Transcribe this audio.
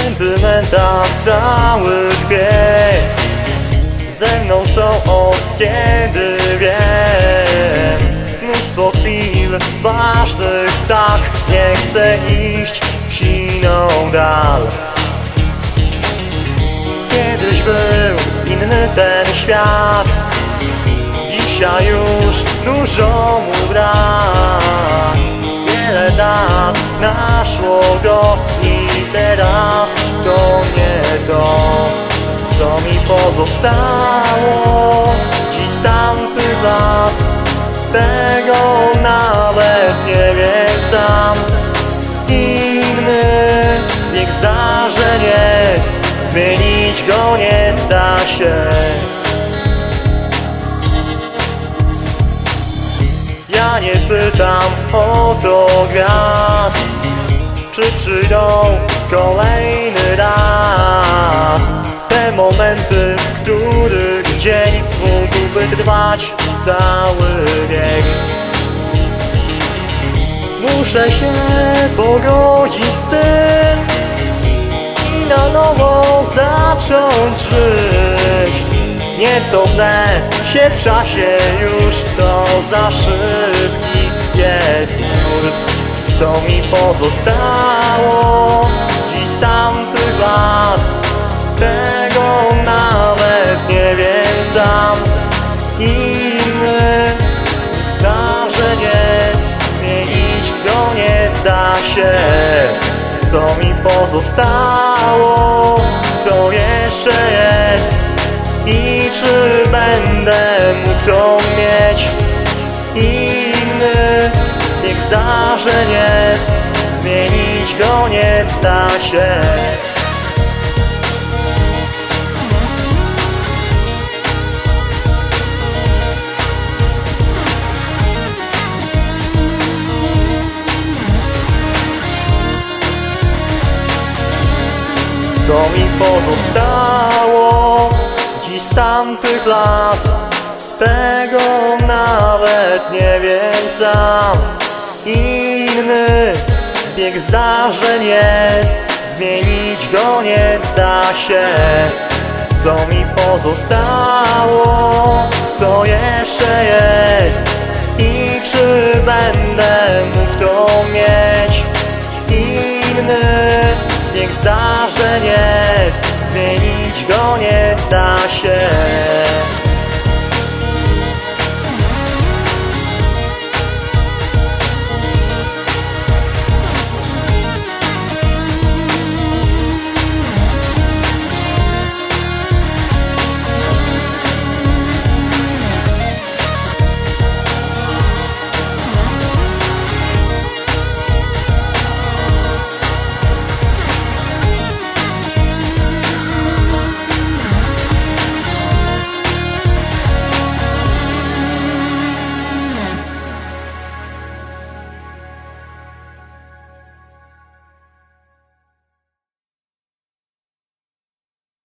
sentymentach cały dwie Ze mną są od kiedy wiem. Mnóstwo chwil ważnych, tak Nie chcę iść siną dal. Kiedyś był inny ten świat Dzisiaj już dużo mu brak. Wiele lat naszło go to Co mi pozostało? Dziś z tamtych lat Tego nawet nie wiem sam. Inny bieg zdarzeń jest Zmienić go nie da się. Ja nie pytam o to gwiazd Czy przyjdą kolejny raz Te momenty, w których dzień mógłby trwać cały wiek. Muszę się pogodzić z tym I na nowo zacząć żyć. Nie cofnę się w czasie już To za szybki jest nurt. Co mi pozostało Dziś z tamtych lat Tego nawet nie wiem sam. Inny zdarzeń jest Zmienić go nie da się. Co mi pozostało Co jeszcze jest? I czy będę mógł to mieć? Inny bieg zdarzeń jest Zmienić go nie da się Co mi pozostało? Dziś z tamtych lat Tego nawet nie wiem sam. Inny bieg zdarzeń jest Zmienić go nie da się. Co mi pozostało? Co jeszcze jest? I czy będę mógł to mieć? Inny bieg zdarzeń jest. Zmienić go nie da się.